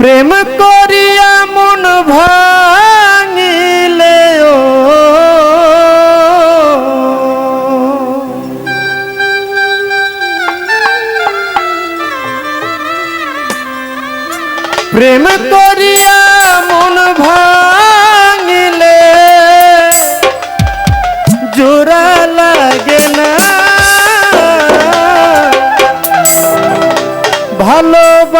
প্রেম করিয়া মন ভাঙিলে প্রেম করিয়া মন ভাঙিলে জোরালা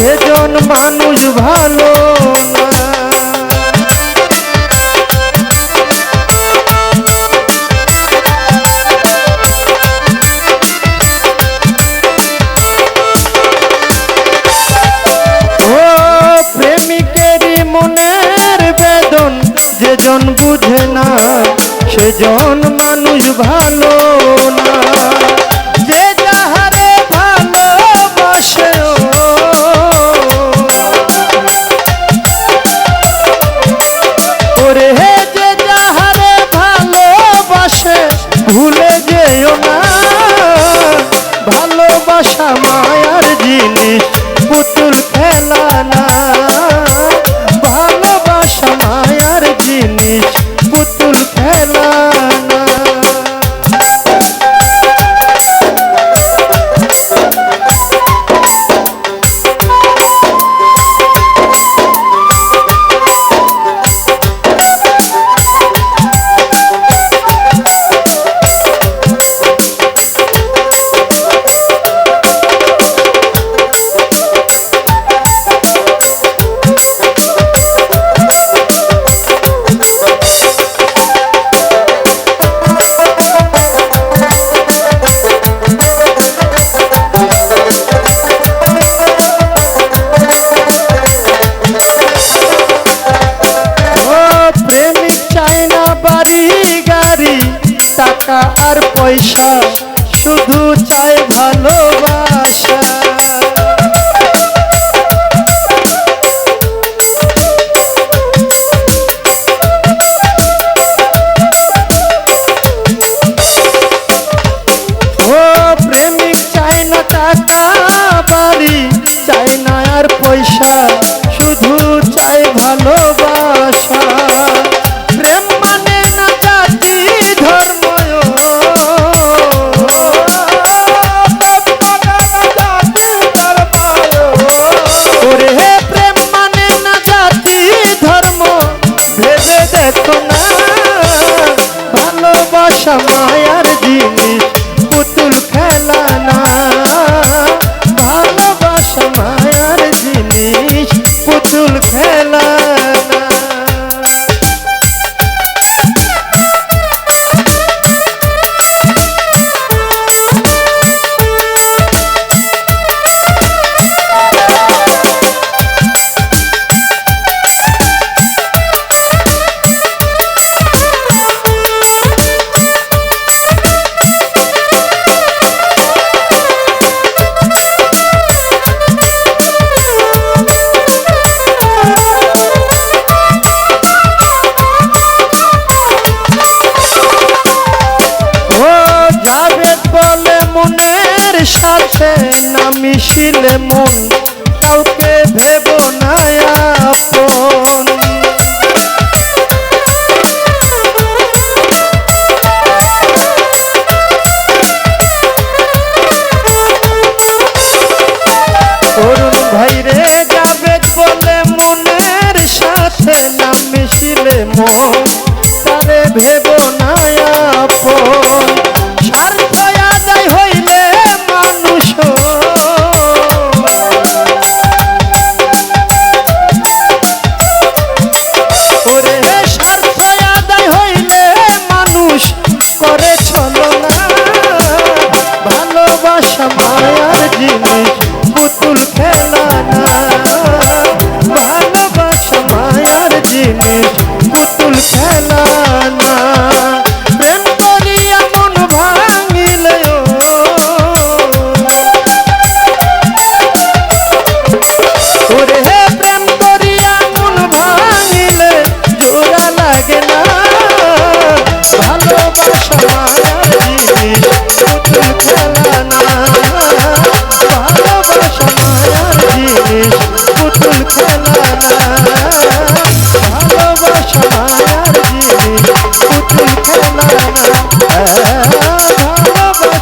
সেজন মানুষ ভালো জন বুঝে না সেজন মানুষ ভালো না। ভুলে চেতনা ভালোবাসা মায়া মনের সাথে না মিশিলে মন, কাউকে ভেব না আপন। ভাইরে যাবে বলে মনের সাথে না মিশিলে মন তারে ভেব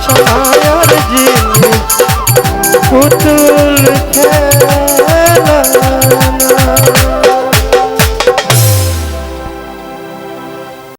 সোনার জিনিস